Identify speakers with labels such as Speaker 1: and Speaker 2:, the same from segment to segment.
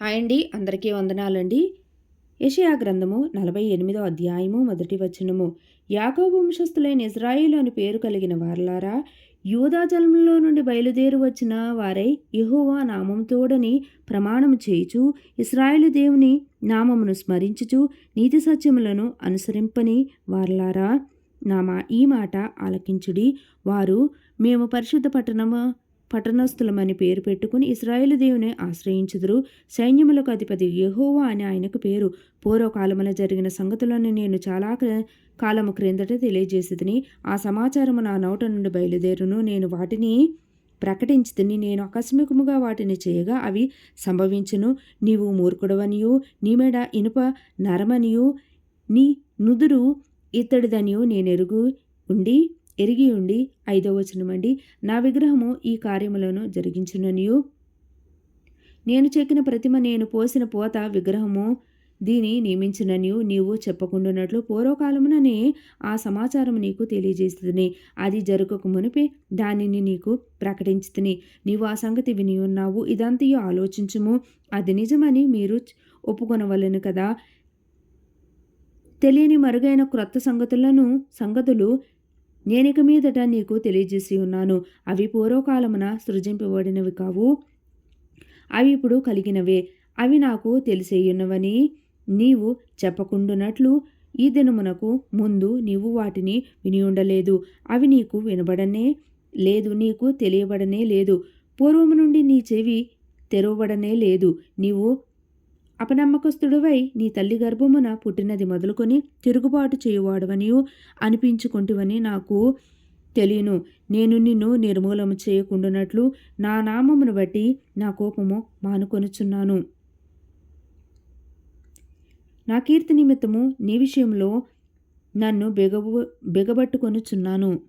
Speaker 1: Hi అండి అందరికీ వందనాలండి. యషయా గ్రంథము నలభై ఎనిమిదో అధ్యాయము మొదటి వచనము. యాకోబు వంశస్థులైన ఇజ్రాయిల్ అని పేరు కలిగిన వారలారా యూదా జన్మలో నుండి బయలుదేరి వచ్చిన వారై యహోవా నామంతోడని ప్రమాణము చేయుచు ఇస్రాయేలు దేవుని నామమును స్మరించుచు నీతి సత్యములను అనుసరింపని వారలారా. నా మా ఈ మాట ఆలకించుడి. వారు మేము పరిశుద్ధ పట్టణము పట్టణస్థులమని పేరు పెట్టుకుని ఇస్రాయేలు దేవుని ఆశ్రయించుదురు. సైన్యములకు అధిపతి యెహోవా అని ఆయనకు పేరు. పూర్వకాలమున జరిగిన సంగతులను నేను చాలా కాలము క్రిందట తెలియజేసిదిని ఆ సమాచారము నా నోట నుండి బయలుదేరును. నేను వాటిని ప్రకటించుతుని. నేను ఆకస్మికముగా వాటిని చేయగా అవి సంభవించును. నీవు మూర్ఖుడవనియు నీ మెడ ఇనుప నరమనియు నీ నుదురు ఇత్తడిదనియు నేను ఎరుగు ఉండి ఎరిగి ఉండి ఐదో వచనమండి నా విగ్రహము ఈ కార్యములను జరిగించుననియు. నేను చెక్కిన ప్రతిమ నేను పోసిన పోత విగ్రహము దీని నియమించిననియు. నీవు చెప్పకుండానట్లు పూర్వకాలముననే ఆ సమాచారం నీకు తెలియజేస్తుంది అది జరగక మునిపే దానిని నీకు ప్రకటించుతుని. నీవు ఆ సంగతి విని ఉన్నావు ఇదంతయు ఆలోచించుము. అది నిజమని మీరు ఒప్పుకొనవలను కదా. తెలియని మరుగైన క్రొత్త సంగతులను సంగతులు నేనిక మీదట నీకు తెలియజేసి ఉన్నాను. అవి పూర్వకాలమున సృజింపబడినవి కావు. అవి ఇప్పుడు కలిగినవే. అవి నాకు తెలిసేయున్నవని నీవు చెప్పకుండునట్లు ఈ దినమునకు ముందు నీవు వాటిని విని ఉండలేదు. అవి నీకు వినబడనే లేదు. నీకు తెలియబడనే లేదు. పూర్వము నుండి నీ చెవి తెరవబడనే లేదు. నీవు అపనమ్మకస్తుడువై నీ తల్లి గర్భమున పుట్టినది మొదలుకొని తిరుగుబాటు చేయువాడవనియు అనిపించుకుంటువని నాకు తెలియను. నేను నిన్ను నిర్మూలన చేయకుండానట్లు నా నామమును బట్టి నా కోపము మానుకొనుచున్నాను. నా కీర్తి నిమిత్తము నీ విషయంలో నన్ను బెగబు బెగబట్టుకొనుచున్నాను.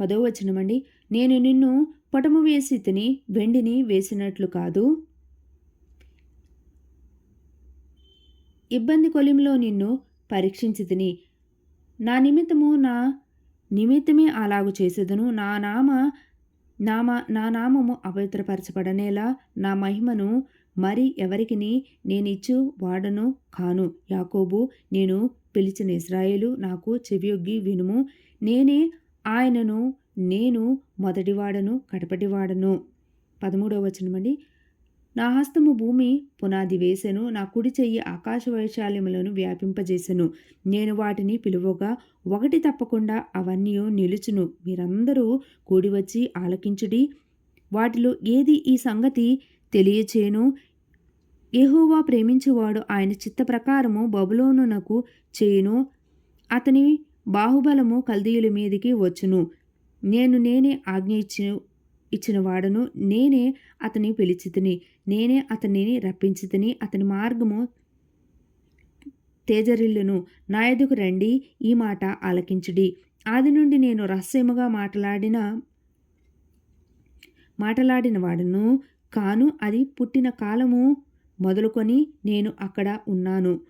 Speaker 1: పదవ వచనమండి. నేను నిన్ను పటము వేసి తిని వెండిని వేసినట్లు కాదు. ఇబ్బంది కొలిమిలో నిన్ను పరీక్షించి తిని నా నిమిత్తము నా నిమిత్తమే అలాగు చేసేదను. నా నామ నామ నా నామము అపవిత్రపరచబడనేలా నా మహిమను మరి ఎవరికి నేనిచ్చు వాడను కాను. యాకోబు నేను పిలిచిన ఇస్రాయేలు నాకు చెవియొగ్గి వినుము. నేనే ఆయనను నేను మొదటివాడను కడపటివాడను. పదమూడవ వచనమండి. నా హస్తము భూమి పునాది వేసెను నా కుడి చెయ్యి ఆకాశ వైశాల్యములను వ్యాపింపజేసెను. నేను వాటిని పిలువగా ఒకటి తప్పకుండా అవన్నీ నిలుచును. మీరందరూ కూడి వచ్చి ఆలకించుడి. వాటిలో ఏది ఈ సంగతి తెలియచేను యెహోవా ప్రేమించువాడు ఆయన చిత్త ప్రకారము బబులోనునకు చేయును. అతని బాహుబలము కల్దీయుల మీదికి వచ్చును. నేను నేనే ఆజ్ఞ ఇచ్చి ఇచ్చిన వాడను నేనే అతని పిలిచితిని. నేనే అతనిని రప్పించితిని. అతని మార్గము తేజరిల్లును. నా ఎదుకు రండి ఈ మాట ఆలకించుడి. ఆది నుండి నేను రహస్యముగా మాట్లాడిన మాట్లాడిన వాడను కాను అది పుట్టిన కాలము మొదలుకొని నేను అక్కడ ఉన్నాను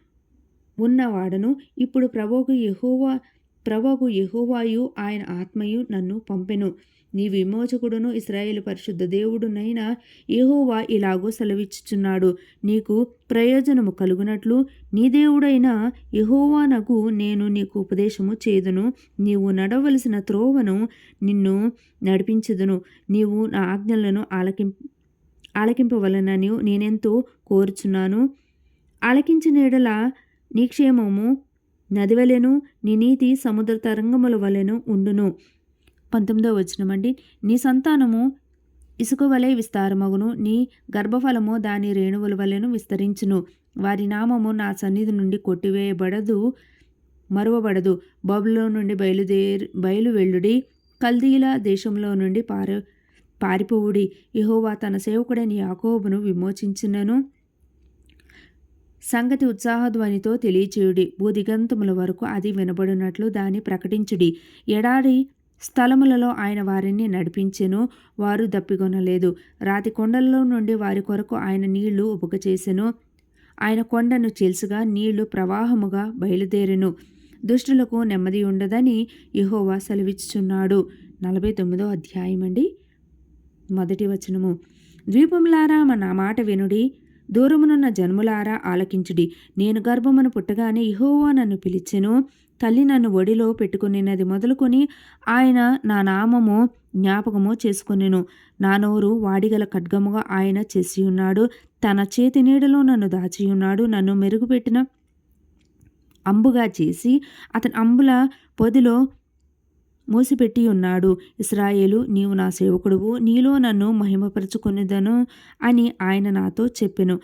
Speaker 1: ఉన్నవాడను. ఇప్పుడు ప్రభువుకు యహోవా ప్రభువుకు యహోవాయు ఆయన ఆత్మయు నన్ను పంపెను. నీ విమోచకుడును ఇస్రాయేల్ పరిశుద్ధ దేవుడునైన ఏహోవా ఇలాగో సెలవిచ్చుచున్నాడు. నీకు ప్రయోజనము కలుగునట్లు నీ దేవుడైన యహోవానకు నేను నీకు ఉపదేశము చేదును. నీవు నడవలసిన త్రోవను నిన్ను నడిపించదును. నీవు నా ఆజ్ఞలను ఆలకిం ఆలకింపవలనని నేనెంతో కోరుచున్నాను. ఆలకించిన ఎడల నీ క్షేమము నదివలెను నీ నీతి సముద్ర తరంగముల వలెను ఉండును. పంతొమ్మిదో వచనమండి. నీ సంతానము ఇసుక వలె విస్తారమగును. నీ గర్భఫలము దాని రేణువుల వలెను విస్తరించును. వారి నామము నా సన్నిధి నుండి కొట్టివేయబడదు మరువబడదు. బబులో నుండి బయలుదేరి బయలు వెళ్ళుడి కల్దీల దేశంలో నుండి పార పారిపోవుడి. ఇహోవా తన సేవకుడైన యాకోబును విమోచించినను. సంగతి ఉత్సాహధ్వనితో తెలియచేయుడి. భూదిగంతముల వరకు అది వినబడినట్లు దాన్ని ప్రకటించుడి. ఎడారి స్థలములలో ఆయన వారిని నడిపించెను వారు దప్పికొనలేదు. రాతి కొండల్లో నుండి వారి కొరకు ఆయన నీళ్ళు ఉపకచేసెను ఆయన కొండను చెల్సుగా నీళ్ళు ప్రవాహముగా బయలుదేరెను. దుష్టులకు నెమ్మది ఉండదని యహోవా సెలవిచ్చుచున్నాడు. నలభై తొమ్మిదో అధ్యాయం అండి. మొదటి వచనము. ద్వీపములారా నా మాట వినుడి. దూరమునున్న జన్ములారా ఆలకించుడి. నేను గర్భమును పుట్టగానే ఇహోవా నన్ను పిలిచెను. తల్లి నన్ను ఒడిలో పెట్టుకునినది మొదలుకొని ఆయన నా నామము జ్ఞాపకము చేసుకునేను. నా నోరు వాడిగల ఖడ్గముగా ఆయన చేసి ఉన్నాడు తన చేతి నీడలో నన్ను దాచి ఉన్నాడు నన్ను మెరుగుపెట్టిన అంబుగా చేసి అతని అంబుల పొదిలో మూసిపెట్టి ఉన్నాడు ఇస్రాయేలు నీవు నా సేవకుడువు. నీలో నన్ను మహిమపరచుకునేదను అని ఆయన నాతో చెప్పెను.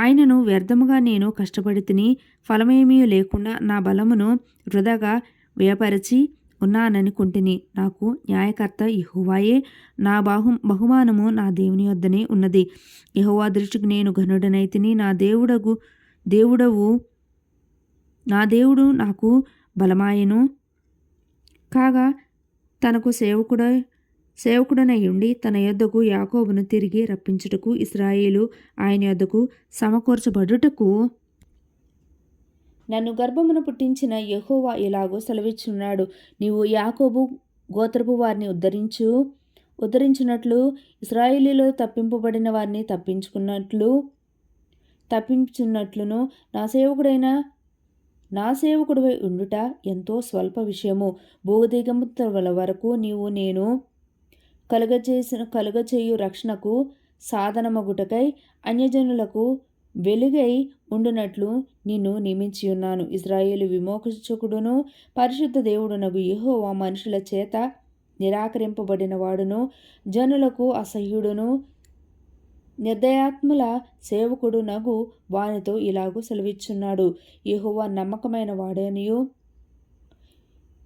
Speaker 1: ఆయనను వ్యర్థముగా నేను కష్టపడి తిని ఫలమేమీ లేకుండా నా బలమును వృధాగా వ్యయపరిచి ఉన్నాననుకుంటుని. నాకు న్యాయకర్త ఇహోవాయే నా బాహు బహుమానము నా దేవుని వద్దనే ఉన్నది. యహోవా దృష్టికి నేను ఘనుడనైతిని నా దేవుడగు దేవుడవు నా దేవుడు నాకు బలమాయను. కాగా తనకు సేవకుడై సేవకుడనయుండి తన యొద్దకు యాకోబును తిరిగి రప్పించుటకు ఇస్రాయేలు ఆయన యొద్దకు సమకూర్చబడుటకు నన్ను గర్భమును పుట్టించిన యహోవా ఇలాగో సెలవిచ్చున్నాడు నీవు యాకోబు గోత్రపు వారిని ఉద్ధరించు ఉద్ధరించినట్లు ఇస్రాయేలీలో తప్పింపబడిన వారిని తప్పించుకున్నట్లు తప్పించున్నట్లును నా సేవకుడైన నా సేవకుడివై ఉండుట ఎంతో స్వల్ప విషయము. భూదిగంతుల వరకు నీవు నేను కలుగజేసిన కలుగచేయు రక్షణకు సాధనమగుటకై అన్యజనులకు వెలుగై ఉండునట్లు నిన్ను నియమించి ఉన్నాను ఇజ్రాయేలు విమోచకుడును పరిశుద్ధ దేవుడునగు యహోవా మనుషుల చేత నిరాకరింపబడిన వాడును జనులకు అసహ్యుడును నిర్దయాత్ముల సేవకుడు నగు వానితో ఇలాగూ సెలవిచ్చున్నాడు. యహోవా నమ్మకమైన వాడనియు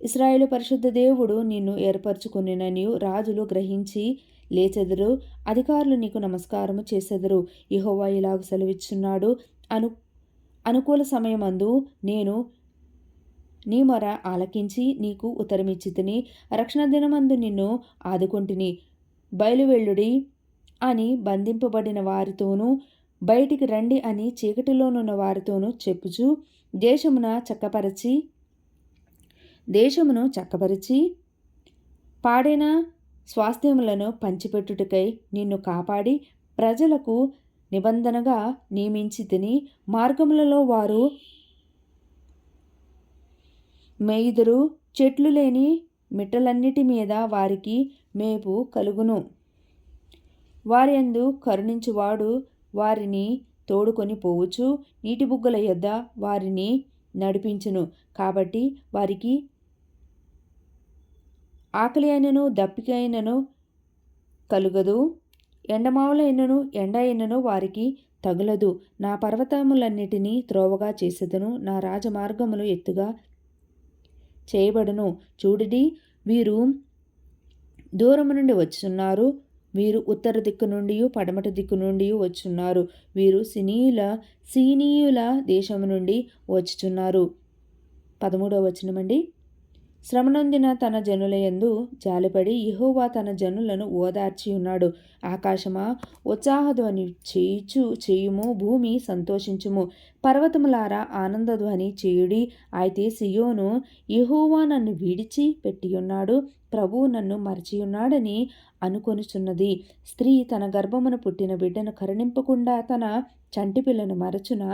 Speaker 1: ఇస్రాయేలు పరిశుద్ధ దేవుడు నిన్ను ఏర్పరచుకునిననియు రాజులు గ్రహించి లేచెదరు అధికారులు నీకు నమస్కారము చేసెదరు. ఇహోవా ఇలాగ సెలవిచ్చున్నాడు. అను అనుకూల సమయమందు నేను నీ మొర ఆలకించి నీకు ఉత్తరమిచ్చితిని రక్షణ దినమందు నిన్ను ఆదుకొంటిని. బయలువెళ్ళుడి అని బంధింపబడిన వారితోనూ బయటికి రండి అని చీకటిలోనున్న వారితోనూ చెప్పుచు దేశమున చక్కపరచి దేశమును చక్కపరిచి పాడైన స్వాస్థ్యములను పంచిపెట్టుటకై నిన్ను కాపాడి ప్రజలకు నిబంధనగా నియమించి తిని మార్గములలో వారు మేయుదురు చెట్లు లేని మిట్టలన్నిటి మీద వారికి మేపు కలుగును. వారి యందు కరుణించువాడు వారిని తోడుకొని పోవచ్చు. నీటి బుగ్గల యొద్ద వారిని నడిపించును. కాబట్టి వారికి ఆకలి అయినను దప్పిక అయినను కలుగదు ఎండమావులైనను ఎండ అయినను వారికి తగులదు. నా పర్వతములన్నిటినీ త్రోవగా చేసేదను. నా రాజమార్గములు ఎత్తుగా చేయబడును. చూడుడి వీరు దూరము నుండి వచ్చున్నారు వీరు ఉత్తర దిక్కు నుండి పడమట దిక్కు నుండి వచ్చున్నారు వీరు సినీయుల సీనీయుల దేశం నుండి వచ్చుచున్నారు. పదమూడవ వచనమండి. శ్రమనొందిన తన జనుల యందు జాలిపడి ఇహోవా తన జనులను ఓదార్చి ఉన్నాడు. ఆకాశమా ఉత్సాహధ్వని చేయుచు చేయుము భూమి సంతోషించుము. పర్వతములారా ఆనందధ్వని చేయుడి. అయితే సియోను ఇహోవా నన్ను విడిచి పెట్టి ఉన్నాడు ప్రభువు నన్ను మరచియున్నాడని అనుకొనుచున్నది. స్త్రీ తన గర్భమున పుట్టిన బిడ్డను కరుణింపకుండా తన చంటిపిల్లను మరచున?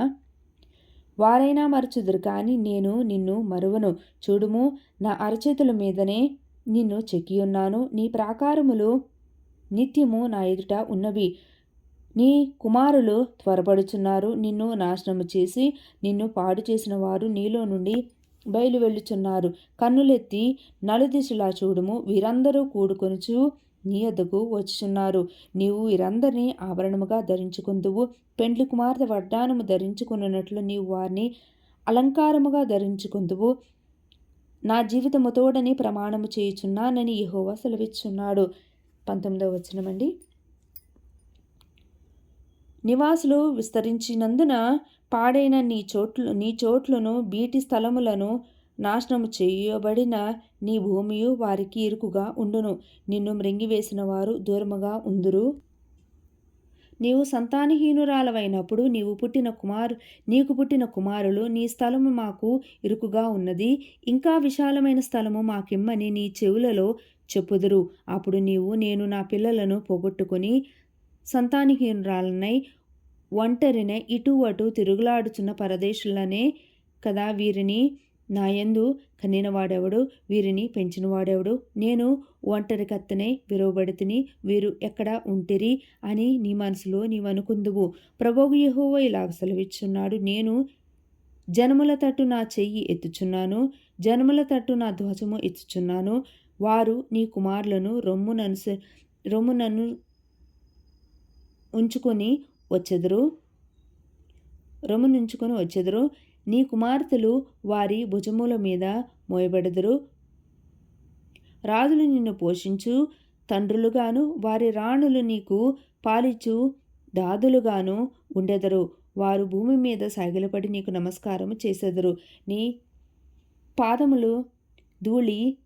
Speaker 1: వారైనా మరచుదురు కానీ నేను నిన్ను మరువను. చూడుము నా అరచేతుల మీదనే నిన్ను చెక్కియున్నాను. నీ ప్రాకారములు నిత్యము నా ఎదుట ఉన్నవి. నీ కుమారులు త్వరపడుచున్నారు. నిన్ను నాశనము చేసి నిన్ను పాడు చేసిన వారు నీలో నుండి బయలు వెళ్ళుచున్నారు. కన్నులెత్తి నలుదిశలా చూడుము. వీరందరూ కూడుకొనుచు నీ వద్దకు వచ్చుచున్నారు. నీవు వీరందరినీ ఆభరణముగా ధరించుకుందువు. పెండ్లి కుమార్తె వడ్డానము ధరించుకున్నట్లు నీవు వారిని అలంకారముగా ధరించుకుందువు. నా జీవితము తోడని ప్రమాణము చేయుచున్నానని యహోవా సెలవిచ్చున్నాడు. పంతొమ్మిదవ వచనమండి నివాసులు విస్తరించినందున పాడైన నీ చోట్లు నీ చోట్లను బీటి స్థలములను నాశనము చేయబడిన నీ భూమియు వారికి ఇరుకుగా ఉండును. నిన్ను మృంగివేసిన వారు దూరముగా ఉందురు. నీవు సంతానహీనురాలవైనప్పుడు నీవు పుట్టిన కుమారు నీకు పుట్టిన కుమారులు నీ స్థలము మాకు ఇరుకుగా ఉన్నది. ఇంకా విశాలమైన స్థలము మాకిమ్మని నీ చెవులలో చెప్పుదురు. అప్పుడు నీవు నేను నా పిల్లలను పోగొట్టుకొని సంతానహీనురాలనై ఒంటరినే ఇటు అటు తిరుగులాడుచున్న పరదేశులనే కదా వీరిని నాయందు కనినవాడెవడు? వీరిని పెంచినవాడెవడు? నేను ఒంటరి కత్తనే విరవబడితిని వీరు ఎక్కడ ఉంటిరి అని నీ మనసులో నీవనుకుందువు. ప్రభువు యహోవ ఇలా సెలవిచ్చున్నాడు. నేను జనముల తట్టు నా చెయ్యి ఎత్తుచున్నాను జనముల తట్టు నా ధ్వజము ఎత్తుచున్నాను. వారు నీ కుమారులను రొమ్మునను రొమ్మునను ఉంచుకొని వచ్చెదరు. రొమ్మునుంచుకొని వచ్చెదరు. నీ కుమార్తెలు వారి భుజముల మీద మోయబెడదురు. రాజులు నిన్ను పోషించు తండ్రులుగాను వారి రాణులు నీకు పాలిచ్చు దాదులుగాను ఉండెదరు. వారు భూమి మీద సాగిలపడి నీకు నమస్కారం చేసెదరు. నీ పాదములు ధూళి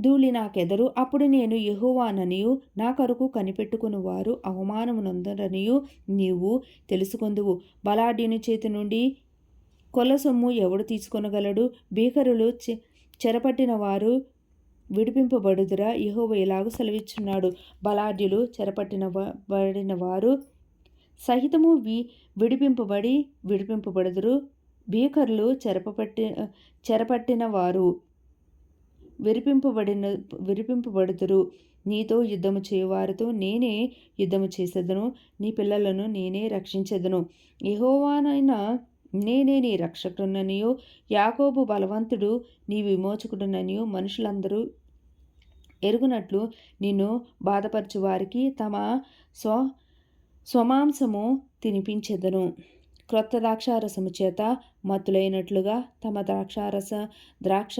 Speaker 1: ధూళి నాకెదరు. అప్పుడు నేను యహోవాననియు నా కొరకు కనిపెట్టుకుని వారు అవమానమునందరనియు నీవు తెలుసుకుందువు. బలాఢ్యుని చేతి నుండి కొలసొమ్ము ఎవడు తీసుకొనగలడు? భీకరులు చెరపట్టిన వారు విడిపింపబడుదురా? యహోవ ఇలాగూ సెలవిచ్చున్నాడు? బలాఢ్యులు చెరపట్టిన బడిన వారు సహితము వి విడిపింపబడి విడిపింపబడుదురు. భీకరులు చెరపట్టి చెరపట్టిన వారు విరిపింపబడిన విరిపింపబడుదురు. నీతో యుద్ధము చేయువారితో నేనే యుద్ధము చేసేదను. నీ పిల్లలను నేనే రక్షించెదను. యహోవానైనా నేనే నీ రక్షకుడుననియో. యాకోబు బలవంతుడు నీ విమోచకుడుననియో. మనుషులందరూ ఎరుగునట్లు నిన్ను బాధపరచు వారికి తమ స్వ స్వమాంసము తినిపించెదను. క్రొత్త ద్రాక్షారసము చేత మత్తులైనట్లుగా తమ ద్రాక్షారస ద్రాక్ష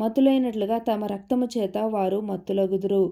Speaker 1: మత్తులైనట్లుగా తమ రక్తము చేత వారు మత్తులగుదురు.